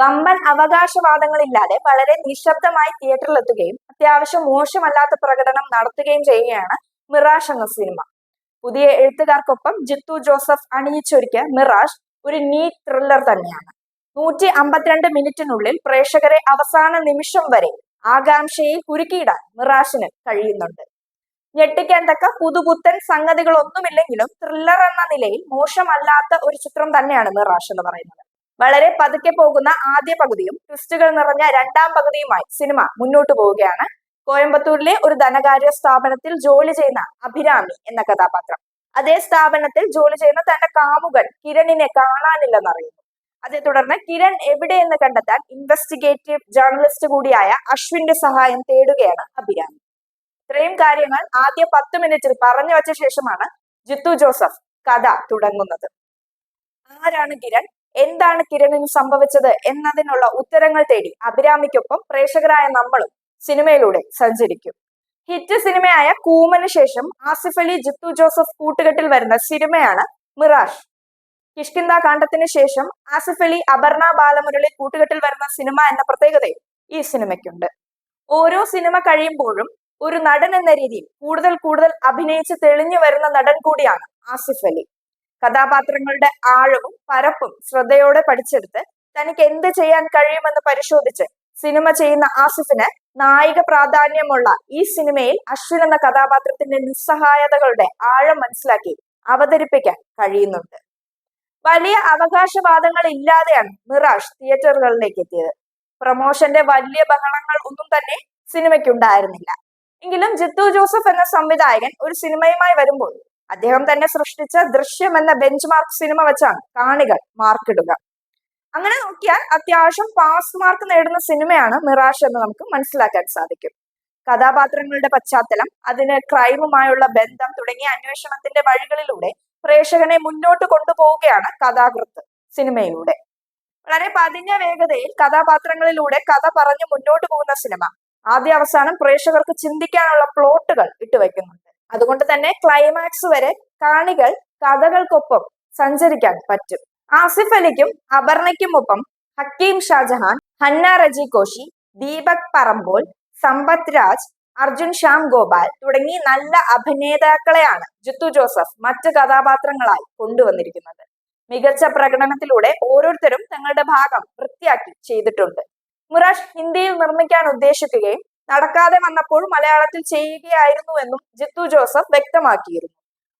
വമ്പൻ അവകാശവാദങ്ങളില്ലാതെ വളരെ നിശബ്ദമായി തിയേറ്ററിലെത്തുകയും അത്യാവശ്യം മോശമല്ലാത്ത പ്രകടനം നടത്തുകയും ചെയ്യുകയാണ് മിറാഷ് എന്ന സിനിമ. പുതിയ എഴുത്തുകാർക്കൊപ്പം ജിത്തു ജോസഫ് അണിയിച്ചൊരുക്കിയ മിറാഷ് ഒരു നീറ്റ് ത്രില്ലർ തന്നെയാണ്. നൂറ്റി അമ്പത്തിരണ്ട് മിനിറ്റിനുള്ളിൽ പ്രേക്ഷകരെ അവസാന നിമിഷം വരെ ആകാംക്ഷയിൽ കുരുക്കിയിടാൻ മിറാഷിന് കഴിയുന്നുണ്ട്. ഞെട്ടിക്കാൻ തക്ക പുതുപുത്തൻ സംഗതികളൊന്നുമില്ലെങ്കിലും ത്രില്ലർ എന്ന നിലയിൽ മോശമല്ലാത്ത ഒരു ചിത്രം തന്നെയാണ് മിറാഷ് എന്ന് പറയുന്നത്. വളരെ പതുക്കെ പോകുന്ന ആദ്യ പകുതിയും ട്വിസ്റ്റുകൾ നിറഞ്ഞ രണ്ടാം പകുതിയുമായി സിനിമ മുന്നോട്ട് പോവുകയാണ്. കോയമ്പത്തൂരിലെ ഒരു ധനകാര്യ സ്ഥാപനത്തിൽ ജോലി ചെയ്യുന്ന അഭിരാമി എന്ന കഥാപാത്രം. അതേ സ്ഥാപനത്തിൽ ജോലി ചെയ്യുന്ന തന്റെ കാമുകൻ കിരണിനെ കാണാനില്ലെന്നറിയുന്നു. അതേ തുടർന്ന് കിരൺ എവിടെയെന്ന് കണ്ടെത്താൻ ഇൻവെസ്റ്റിഗേറ്റീവ് ജേർണലിസ്റ്റ് കൂടിയായ അശ്വിന്റെ സഹായം തേടുകയാണ് അഭിരാമി. ഇത്രയും കാര്യങ്ങൾ ആദ്യ പത്ത് മിനിറ്റിൽ പറഞ്ഞു വച്ച ശേഷമാണ് ജിത്തു ജോസഫ് കഥ തുടങ്ങുന്നത്. ആരാണ് കിരൺ? എന്താണ് കിരണിന് സംഭവിച്ചത് എന്നതിനുള്ള ഉത്തരങ്ങൾ തേടി അഭിരാമിക്കൊപ്പം പ്രേക്ഷകരായ നമ്മളും സിനിമയിലൂടെ സഞ്ചരിക്കും. ഹിറ്റ് സിനിമയായ കൂമന് ശേഷം ആസിഫ് അലി ജിത്തു ജോസഫ് കൂട്ടുകെട്ടിൽ വരുന്ന സിനിമയാണ് മിറാഷ്. കിഷ്കിന്ദ കാണ്ഡത്തിന് ശേഷം ആസിഫ് അലി അപർണ ബാലമുരളി കൂട്ടുകെട്ടിൽ വരുന്ന സിനിമ എന്ന പ്രത്യേകതയും ഈ സിനിമയ്ക്കുണ്ട്. ഓരോ സിനിമ കഴിയുമ്പോഴും ഒരു നടൻ എന്ന രീതിയിൽ കൂടുതൽ കൂടുതൽ അഭിനയിച്ച് തെളിഞ്ഞു വരുന്ന നടൻ കൂടിയാണ് ആസിഫ് അലി. കഥാപാത്രങ്ങളുടെ ആഴവും പരപ്പും ശ്രദ്ധയോടെ പഠിച്ചെടുത്ത് തനിക്ക് എന്ത് ചെയ്യാൻ കഴിയുമെന്ന് പരിശോധിച്ച് സിനിമ ചെയ്യുന്ന ആസിഫിന് നായിക പ്രാധാന്യമുള്ള ഈ സിനിമയിൽ അശ്വിൻ എന്ന കഥാപാത്രത്തിന്റെ നിസ്സഹായതകളുടെ ആഴം മനസ്സിലാക്കി അവതരിപ്പിക്കാൻ കഴിയുന്നുണ്ട്. വലിയ അവകാശവാദങ്ങൾ ഇല്ലാതെയാണ് മിറാഷ് തിയേറ്ററുകളിലേക്ക് എത്തിയത്. പ്രൊമോഷന്റെ വലിയ ബഹളങ്ങൾ ഒന്നും തന്നെ സിനിമയ്ക്കുണ്ടായിരുന്നില്ല എങ്കിലും ജിത്തു ജോസഫ് എന്ന സംവിധായകൻ ഒരു സിനിമയുമായി വരുമ്പോൾ അദ്ദേഹം തന്നെ സൃഷ്ടിച്ച ദൃശ്യം എന്ന ബെഞ്ച് മാർക്ക് സിനിമ വെച്ചാണ്. കാണികൾ മാർക്കിടുക അങ്ങനെ നോക്കിയാൽ അത്യാവശ്യം പാസ് മാർക്ക് നേടുന്ന സിനിമയാണ് മിറാഷ് എന്ന് നമുക്ക് മനസ്സിലാക്കാൻ സാധിക്കും. കഥാപാത്രങ്ങളുടെ പശ്ചാത്തലം അതിന് ക്രൈമുമായുള്ള ബന്ധം തുടങ്ങിയ അന്വേഷണത്തിന്റെ വഴികളിലൂടെ പ്രേക്ഷകനെ മുന്നോട്ട് കൊണ്ടുപോവുകയാണ് കഥാകൃത്ത് സിനിമയിലൂടെ വളരെ പതിഞ്ഞ വേഗതയിൽ കഥാപാത്രങ്ങളിലൂടെ കഥ പറഞ്ഞു മുന്നോട്ട് പോകുന്ന സിനിമ ആദ്യ അവസാനം പ്രേക്ഷകർക്ക് ചിന്തിക്കാനുള്ള പ്ലോട്ടുകൾ ഇട്ടുവെക്കുന്നുണ്ട്. അതുകൊണ്ട് തന്നെ ക്ലൈമാക്സ് വരെ കാണികൾ കഥകൾക്കൊപ്പം സഞ്ചരിക്കാൻ പറ്റും. ആസിഫ് അലിക്കും അപർണയ്ക്കുമൊപ്പം ഹക്കീം ഷാജഹാൻ ഹന്ന റജി കോശി ദീപക് പറമ്പോൾ സമ്പത് രാജ് അർജുൻ ശ്യാം ഗോപാൽ തുടങ്ങി നല്ല അഭിനേതാക്കളെയാണ് ജിത്തു ജോസഫ് മറ്റ് കഥാപാത്രങ്ങളായി കൊണ്ടുവന്നിരിക്കുന്നത്. മികച്ച പ്രകടനത്തിലൂടെ ഓരോരുത്തരും തങ്ങളുടെ ഭാഗം വൃത്തിയാക്കി ചെയ്തിട്ടുണ്ട്. മുറാഷ് ഹിന്ദിയിൽ നിർമ്മിക്കാൻ ഉദ്ദേശിക്കുകയും നടക്കാതെ വന്നപ്പോൾ മലയാളത്തിൽ ചെയ്യുകയായിരുന്നു എന്നും ജിത്തു ജോസഫ് വ്യക്തമാക്കിയിരുന്നു.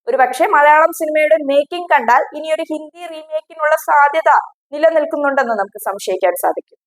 ഒരുപക്ഷെ മലയാളം സിനിമയുടെ മേക്കിംഗ് കണ്ടാൽ ഇനിയൊരു ഹിന്ദി റീമേക്കിനുള്ള സാധ്യത നിലനിൽക്കുന്നുണ്ടെന്ന് നമുക്ക് സംശയിക്കാൻ സാധിക്കും.